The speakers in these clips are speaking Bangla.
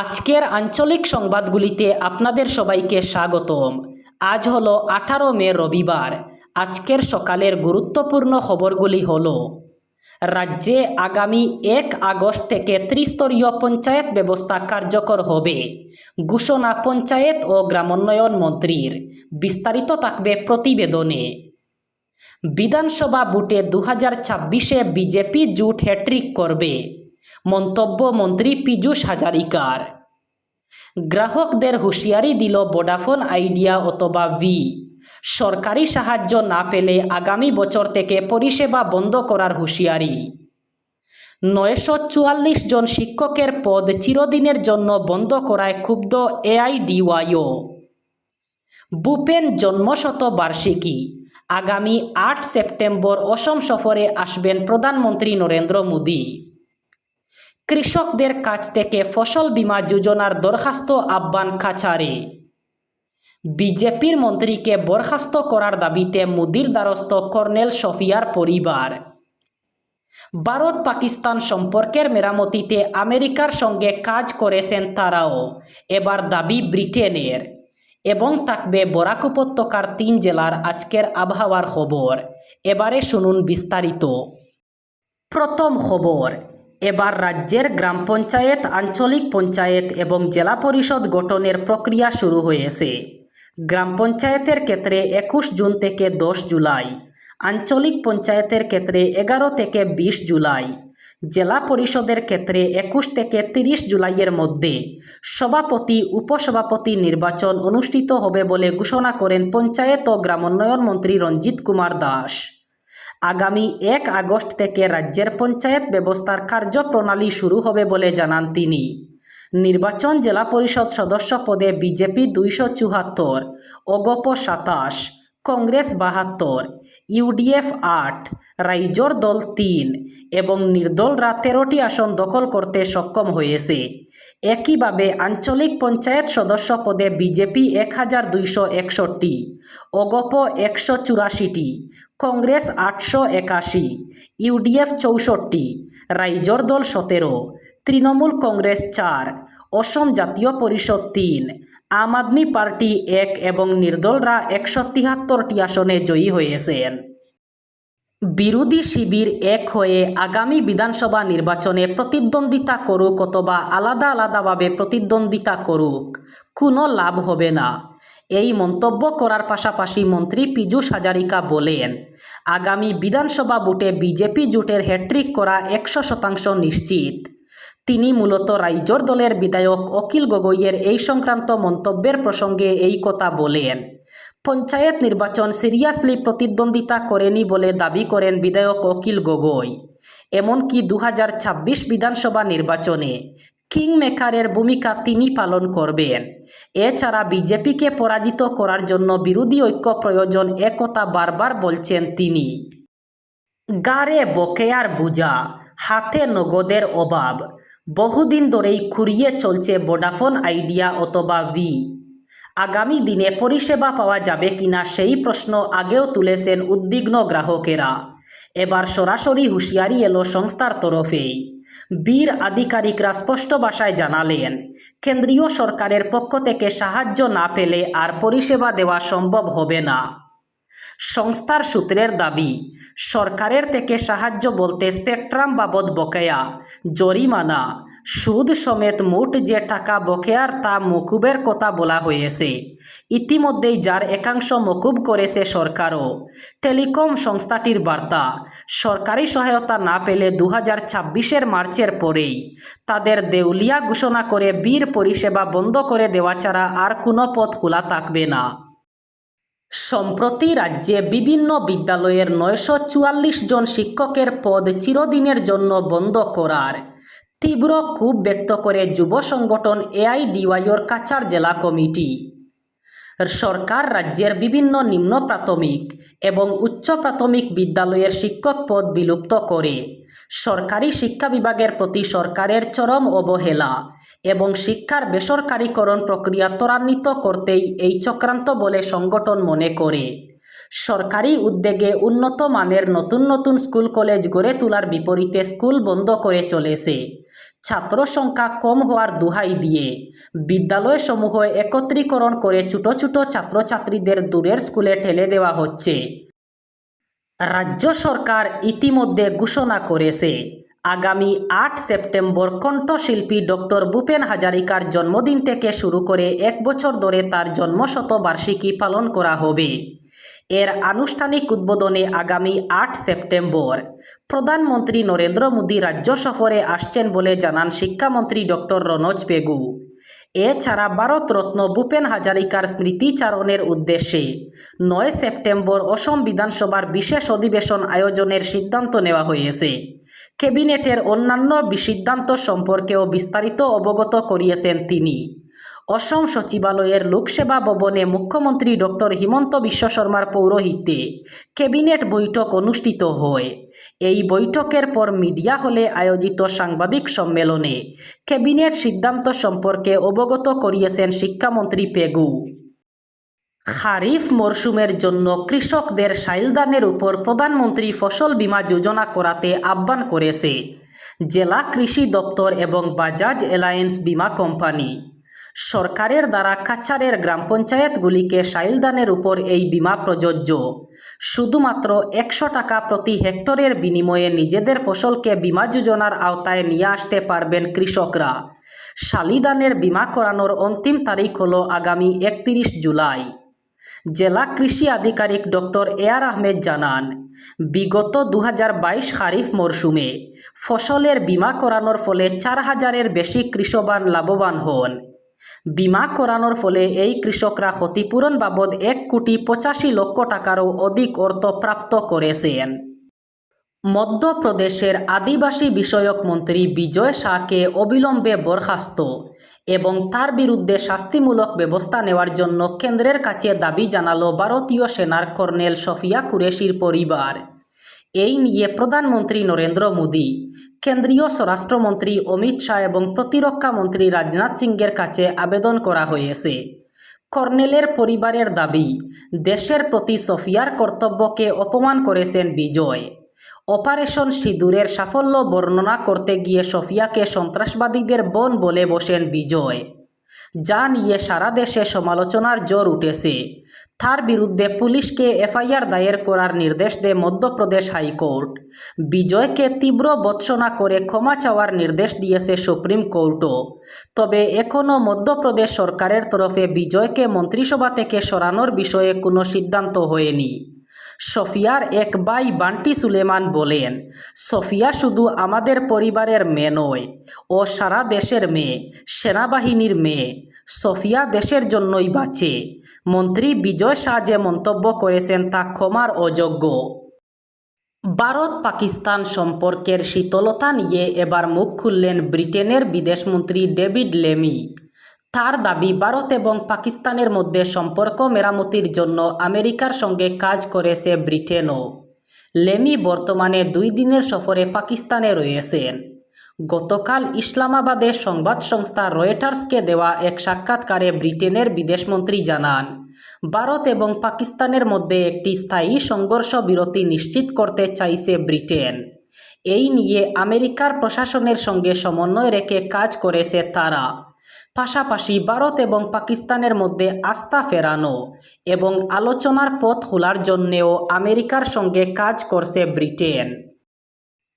আজকের আঞ্চলিক সংবাদগুলিতে আপনাদের সবাইকে স্বাগতম। আজ হলো আঠারো মে রবিবার। আজকের সকালের গুরুত্বপূর্ণ খবরগুলি হলো, রাজ্যে আগামী এক আগস্ট থেকে ত্রিস্তরীয় পঞ্চায়েত ব্যবস্থা কার্যকর হবে, ঘোষণা পঞ্চায়েত ও গ্রামোন্নয়ন মন্ত্রীর, বিস্তারিত থাকবে প্রতিবেদনে। বিধানসভা বুটে দু হাজার ছাব্বিশে বিজেপি জুট হ্যাট্রিক করবে মন্তব্য মন্ত্রী পীযূষ হাজারিকার। গ্রাহকদের হুঁশিয়ারি দিল ভোডাফোন আইডিয়া অথবা ভি। সরকারি সাহায্য না পেলে আগামী বছর থেকে পরিষেবা বন্ধ করার হুঁশিয়ারি। নয়শো চুয়াল্লিশ জন শিক্ষকের পদ চিরদিনের জন্য বন্ধ করায় ক্ষুব্ধ এআইডিওয়াইও। ভূপেন জন্মশতবার্ষিকী। আগামী আট সেপ্টেম্বর অসম সফরে আসবেন প্রধানমন্ত্রী নরেন্দ্র মোদী। কৃষকদের কাছ থেকে ফসল বীমা যোজনার দরখাস্ত আহ্বান কাছারে বিজেপির মন্ত্রীকে বরখাস্ত করার দাবিতে মোদির দ্বারস্থ কর্নেল শফিয়ার পরিবার। ভারত পাকিস্তান সম্পর্কের মেরামতিতে আমেরিকার সঙ্গে কাজ করেছেন তারাও, এবার দাবি ব্রিটেনের। এবং থাকবে বরাক উপত্যকার তিন জেলার আজকের আবহাওয়ার খবর। এবারে শুনুন বিস্তারিত। প্রথম খবর এবার রাজ্যের গ্রাম পঞ্চায়েত, আঞ্চলিক পঞ্চায়েত এবং জেলা পরিষদ গঠনের প্রক্রিয়া শুরু হয়েছে। গ্রাম পঞ্চায়েতের ক্ষেত্রে একুশ জুন থেকে দশ জুলাই, আঞ্চলিক পঞ্চায়েতের ক্ষেত্রে এগারো থেকে বিশ জুলাই, জেলা পরিষদের ক্ষেত্রে একুশ থেকে তিরিশ জুলাইয়ের মধ্যে সভাপতি, উপসভাপতি নির্বাচন অনুষ্ঠিত হবে বলে ঘোষণা করেন পঞ্চায়েত ও গ্রামোন্নয়ন মন্ত্রী রঞ্জিত কুমার দাস। আগামী এক আগস্ট থেকে রাজ্যের পঞ্চায়েত ব্যবস্থার কার্যপ্রণালী শুরু হবে বলে জানান তিনি। নির্বাচন জেলা পরিষদ সদস্য পদে বিজেপি দুইশো চুহাত্তর অগপ সাতাশ, কংগ্রেস বাহাত্তর, ইউডিএফ আট, রাইজোর দল তিন এবং নির্দলরা তেরোটি আসন দখল করতে সক্ষম হয়েছে। একইভাবে আঞ্চলিক পঞ্চায়েত সদস্য পদে বিজেপি এক হাজার দুইশো একষট্টি, অগপ একশো চুরাশিটি কংগ্রেস আটশো একাশি, ইউডিএফ চৌষট্টি, রাইজর দল সতেরো, তৃণমূল কংগ্রেস চার, অসম জাতীয় পরিষদ তিন, আম আদমি পার্টি এক এবং নির্দলরা একশো তিয়াত্তরটি আসনে জয়ী হয়েছেন। বিরোধী শিবির এক হয়ে আগামী বিধানসভা নির্বাচনে প্রতিদ্বন্দ্বিতা করুক অথবা আলাদা আলাদাভাবে প্রতিদ্বন্দ্বিতা করুক, কোনো লাভ হবে না। এই মন্তব্য করার পাশাপাশি মন্ত্রী পীযূষ হাজারিকা বলেন, আগামী বিধানসভা ভোটে বিজেপি জোটের হ্যাট্রিক করা একশো শতাংশ নিশ্চিত। তিনি মূলত রাইজোর দলের বিধায়ক অখিল গগৈয়ের এই সংক্রান্ত মন্তব্যের প্রসঙ্গে এই কথা বলেন, পঞ্চায়েত নির্বাচন সিরিয়াসলি প্রতিদ্বন্দ্বিতা করেনি বলে দাবি করেন বিধায়ক অখিল গগৈ। এমনকি দু হাজার ছাব্বিশ বিধানসভা নির্বাচনে কিং মেকারের ভূমিকা তিনি পালন করবেন। এছাড়া বিজেপিকে পরাজিত করার জন্য বিরোধী ঐক্য প্রয়োজন একথা বারবার বলছেন তিনি। গারে বকেয়ার বোঝা, হাতে নগদের অভাব, বহুদিন ধরেই খুঁড়িয়ে চলছে ভোডাফোন আইডিয়া অথবা ভি। আগামী দিনে পরিষেবা পাওয়া যাবে কিনা সেই প্রশ্ন আগেও তুলেছেন উদ্বিগ্ন গ্রাহকেরা। এবার সরাসরি হুঁশিয়ারি এলো সংস্থার তরফেই। বীর আধিকারিকরা স্পষ্ট ভাষায় জানালেন, কেন্দ্রীয় সরকারের পক্ষ থেকে সাহায্য না পেলে আর পরিষেবা দেওয়া সম্ভব হবে না। সংস্থার সূত্রের দাবি, সরকারের থেকে সাহায্য বলতে স্পেকট্রাম বাবদ বকেয়া, জরিমানা সুদ সমেত মোট যে টাকা বকেয়ার তা মকুবের কথা বলা হয়েছে। ইতিমধ্যেই যার একাংশ মকুব করেছে সরকারও। টেলিকম সংস্থাটির বার্তা, সরকারি সহায়তা না পেলে দু হাজার মার্চের পরেই তাদের দেউলিয়া ঘোষণা করে বীর পরিষেবা বন্ধ করে দেওয়া ছাড়া আর কোনো পথ খোলা থাকবে না। সম্প্রতি রাজ্যে বিভিন্ন বিদ্যালয়ের নয়শো চুয়াল্লিশ জন শিক্ষকের পদ চিরদিনের জন্য বন্ধ করার তীব্র ক্ষোভ ব্যক্ত করে যুব সংগঠন এআইডিওয়াইয়ের কাছাড় জেলা কমিটি। সরকার রাজ্যের বিভিন্ন নিম্ন প্রাথমিক এবং উচ্চ প্রাথমিক বিদ্যালয়ের শিক্ষক পদ বিলুপ্ত করে। সরকারি শিক্ষা বিভাগের প্রতি সরকারের চরম অবহেলা এবং শিক্ষার বেসরকারীকরণ প্রক্রিয়া ত্বরান্বিত করতেই এই চক্রান্ত বলে সংগঠন মনে করে। সরকারি উদ্যোগে উন্নত মানের নতুন নতুন স্কুল কলেজ গড়ে তোলার বিপরীতে স্কুল বন্ধ করে চলেছে। ছাত্র সংখ্যা কম হওয়ার দোহাই দিয়ে বিদ্যালয়সমূহ একত্রীকরণ করে ছোট ছোট ছাত্রছাত্রীদের দূরের স্কুলে ঠেলে দেওয়া হচ্ছে। রাজ্য সরকার ইতিমধ্যে ঘোষণা করেছে, আগামী আট সেপ্টেম্বর কণ্ঠশিল্পী ডক্টর ভূপেন হাজারিকার জন্মদিন থেকে শুরু করে এক বছর ধরে তার জন্মশতবার্ষিকী পালন করা হবে। এর আনুষ্ঠানিক উদ্বোধনে আগামী আট সেপ্টেম্বর প্রধানমন্ত্রী নরেন্দ্র মোদী রাজ্য সফরে আসছেন বলে জানান শিক্ষামন্ত্রী ডক্টর রনোজ পেগু এছাড়া ভারতরত্ন ভূপেন হাজারিকার স্মৃতিচারণের উদ্দেশ্যে নয় সেপ্টেম্বর অসম বিধানসভার বিশেষ অধিবেশন আয়োজনের সিদ্ধান্ত নেওয়া হয়েছে। ক্যাবিনেটের অন্যান্য সিদ্ধান্ত সম্পর্কেও বিস্তারিত অবগত করিয়েছেন তিনি। অসম সচিবালয়ের লোকসেবা ভবনে মুখ্যমন্ত্রী ডক্টর হিমন্ত বিশ্ব শর্মার পৌরোহিত্যে ক্যাবিনেট বৈঠক অনুষ্ঠিত হয়। এই বৈঠকের পর মিডিয়া হলে আয়োজিত সাংবাদিক সম্মেলনে ক্যাবিনেট সিদ্ধান্ত সম্পর্কে অবগত করিয়েছেন শিক্ষামন্ত্রী পেগু। খারিফ মরশুমের জন্য কৃষকদের সাইলদানের উপর প্রধানমন্ত্রী ফসল বীমা যোজনা করাতে আহ্বান করেছে। জেলা কৃষি দপ্তর এবং বাজাজ অ্যালায়েন্স বীমা কোম্পানি। সরকারের দ্বারা কাছাড়ের গ্রাম পঞ্চায়েতগুলিকে সাইলদানের উপর এই বীমা প্রযোজ্য। শুধুমাত্র একশো টাকা প্রতি হেক্টরের বিনিময়ে নিজেদের ফসলকে বীমা যোজনার আওতায় নিয়ে আসতে পারবেন কৃষকরা। শালিদানের বীমা করানোর অন্তিম তারিখ হল আগামী একত্রিশ জুলাই। জেলা কৃষি আধিকারিক ডক্টর এয়ার আহমেদ জানান, বিগত দু বাইশ খারিফ মরশুমে ফসলের বিমা করানোর ফলে চার হাজারের বেশি কৃষবান লাভবান হন। বীমা করানোর ফলে এই কৃষকরা ক্ষতিপূরণ বাবদ এক কোটি পঁচাশি লক্ষ টাকারও অধিক অর্থ প্রাপ্ত করেছেন মধ্যপ্রদেশের আদিবাসী বিষয়ক মন্ত্রী বিজয় শাহকে অবিলম্বে বরখাস্ত এবং তার বিরুদ্ধে শাস্তিমূলক ব্যবস্থা নেওয়ার জন্য কেন্দ্রের কাছে দাবি জানালো ভারতীয় সেনার কর্নেল সফিয়া কুরেশির পরিবার এই নিয়ে প্রধানমন্ত্রী নরেন্দ্র মোদী, কেন্দ্রীয় স্বরাষ্ট্রমন্ত্রী অমিত শাহ এবং প্রতিরক্ষা মন্ত্রী রাজনাথ সিংয়ের কাছে আবেদন করা হয়েছে। কর্নেলের পরিবারের দাবি, দেশের প্রতি সফিয়ার কর্তব্যকে অপমান করেছেন বিজয়। অপারেশন সিঁদুরের সাফল্য বর্ণনা করতে গিয়ে সফিয়াকে সন্ত্রাসবাদীদের বন বলে বসেন বিজয়। যা নিয়ে সারা দেশে সমালোচনার জোর উঠেছে। তার বিরুদ্ধে পুলিশকে এফআইআর দায়ের করার নির্দেশ দেয় মধ্যপ্রদেশ হাইকোর্ট। বিজয়কে তীব্র বৎসনা করে ক্ষমা চাওয়ার নির্দেশ দিয়েছে সুপ্রিম কোর্টও। তবে এখনও মধ্যপ্রদেশ সরকারের তরফে বিজয়কে মন্ত্রিসভা থেকে সরানোর বিষয়ে কোনো সিদ্ধান্ত হয়নি। সফিয়ার এক ভাই বান্টি সুলেমান বলেন, সফিয়া শুধু আমাদের পরিবারের মেয়ে নয়, ও সারা দেশের মেয়ে, সেনাবাহিনীর মেয়ে। সফিয়া দেশের জন্যই বাঁচে। মন্ত্রী বিজয় শাহ যে মন্তব্য করেছেন তা ক্ষমার অযোগ্য। ভারত পাকিস্তান সম্পর্কের শীতলতা নিয়ে এবার মুখ খুললেন ব্রিটেনের বিদেশমন্ত্রী ডেভিড লেমি। তার দাবি, ভারত এবং পাকিস্তানের মধ্যে সম্পর্ক মেরামতির জন্য আমেরিকার সঙ্গে কাজ করেছে ব্রিটেনও। লেমি বর্তমানে দুই দিনের সফরে পাকিস্তানে রয়েছেন। গতকাল ইসলামাবাদে সংবাদ সংস্থা রয়টার্সকে দেওয়া এক সাক্ষাৎকারে ব্রিটেনের বিদেশমন্ত্রী জানান, ভারত এবং পাকিস্তানের মধ্যে একটি স্থায়ী সংঘর্ষ বিরতি নিশ্চিত করতে চাইছে ব্রিটেন। এই নিয়ে আমেরিকার প্রশাসনের সঙ্গে সমন্বয় রেখে কাজ করেছে তারা। পাশাপাশি ভারত এবং পাকিস্তানের মধ্যে আস্থা ফেরানো এবং আলোচনার পথ খোলার জন্যেও আমেরিকার সঙ্গে কাজ করছে ব্রিটেন।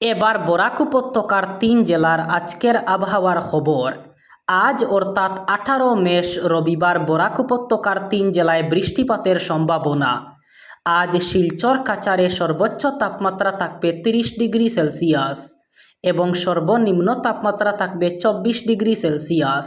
এবার বরাক উপত্যকার তিন জেলার আজকের আবহাওয়ার খবর। আজ অর্থাৎ আঠারো মেষ রবিবার বরাক উপত্যকার তিন জেলায় বৃষ্টিপাতের সম্ভাবনা। আজ শিলচর কাচারে সর্বোচ্চ তাপমাত্রা থাকবে তিরিশ ডিগ্রি সেলসিয়াস এবং সর্বনিম্ন তাপমাত্রা থাকবে চব্বিশ ডিগ্রি সেলসিয়াস।